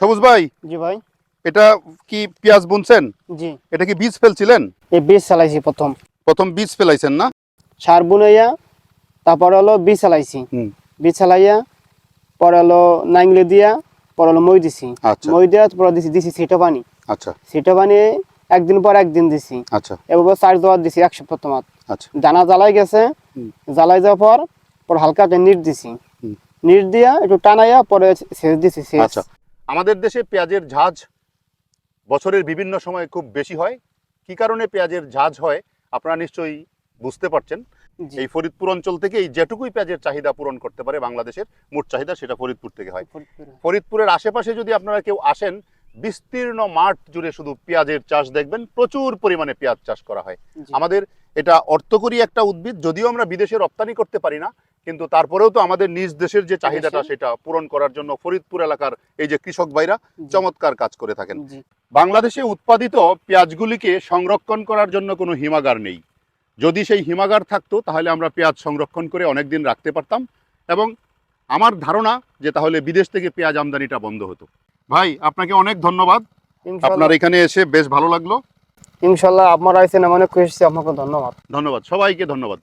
সবুজ ভাই জি ভাই। এটা কি পেঁয়াজ বুনছেন? জি। এটা কি বীজ ফেলছিলেন? এই বীজ চালাইছি প্রথম। প্রথম বীজ ফেলাইছেন না? সার বুনাইয়া তারপর হলো বীজ চালাইছি হুম। বীজ চালাইয়া পরে হলো নাইংলে দিয়া পরে হলো মই দিছি। আচ্ছা। মই দেওয়ার পরে দিছি দিছি সিটো পানি। আচ্ছা। সিটো পানি একদিন পর একদিন দিছি। আচ্ছা। এবার চার দেওয়ার দিছি এক সপ্তাহ তোমার আচ্ছা। দানা জ্বালাই গেছে। জ্বালাই যাওয়ার পর পরে হালকা একটা নিট দিছি। নিট দিয়া একটু টানাইয়া পরে সেচ দিছি আচ্ছা। আমাদের দেশে পেঁয়াজের ঝাঁজ বছরের বিভিন্ন সময় খুব বেশি হয়। কি কারণে পেঁয়াজের ঝাঁজ হয় আপনারা নিশ্চয়ই বুঝতে পারছেন। এই ফরিদপুর অঞ্চল থেকে এই যেটুকুই পেঁয়াজের চাহিদা পূরণ করতে পারে বাংলাদেশের মোট চাহিদা সেটা ফরিদপুর থেকে হয়। ফরিদপুরের আশেপাশে যদি আপনারা কেউ আসেন বিস্তীর্ণ মাঠ জুড়ে শুধু পেঁয়াজের চাষ দেখবেন প্রচুর পরিমাণে পেঁয়াজ চাষ করা হয়। আমাদের এটা অর্থকরী একটা উদ্ভিদ যদিও আমরা বিদেশে রপ্তানি করতে পারি না কিন্তু তারপরেও তো আমাদের নিজ দেশের যে চাহিদাটা সেটা পূরণ করার জন্য ফরিদপুর এলাকার এই যে কৃষক ভাইরা চমৎকার কাজ করে থাকেন। বাংলাদেশে উৎপাদিত পেঁয়াজগুলিকে সংরক্ষণ করার জন্য কোনো হিমাগার নেই। যদি সেই হিমাগার থাকতো তাহলে আমরা পেঁয়াজ সংরক্ষণ করে অনেক দিন রাখতে পারতাম এবং আমার ধারণা যে তাহলে বিদেশ থেকে পেঁয়াজ আমদানিটা বন্ধ হতো। ভাই আপনাকে অনেক ধন্যবাদ। আপনার এখানে এসে বেশ ভালো লাগল। ইনশাল্লাহ আপনারা আইসেন অনেক খুশি আপনাকে ধন্যবাদ। ধন্যবাদ। সবাইকে ধন্যবাদ।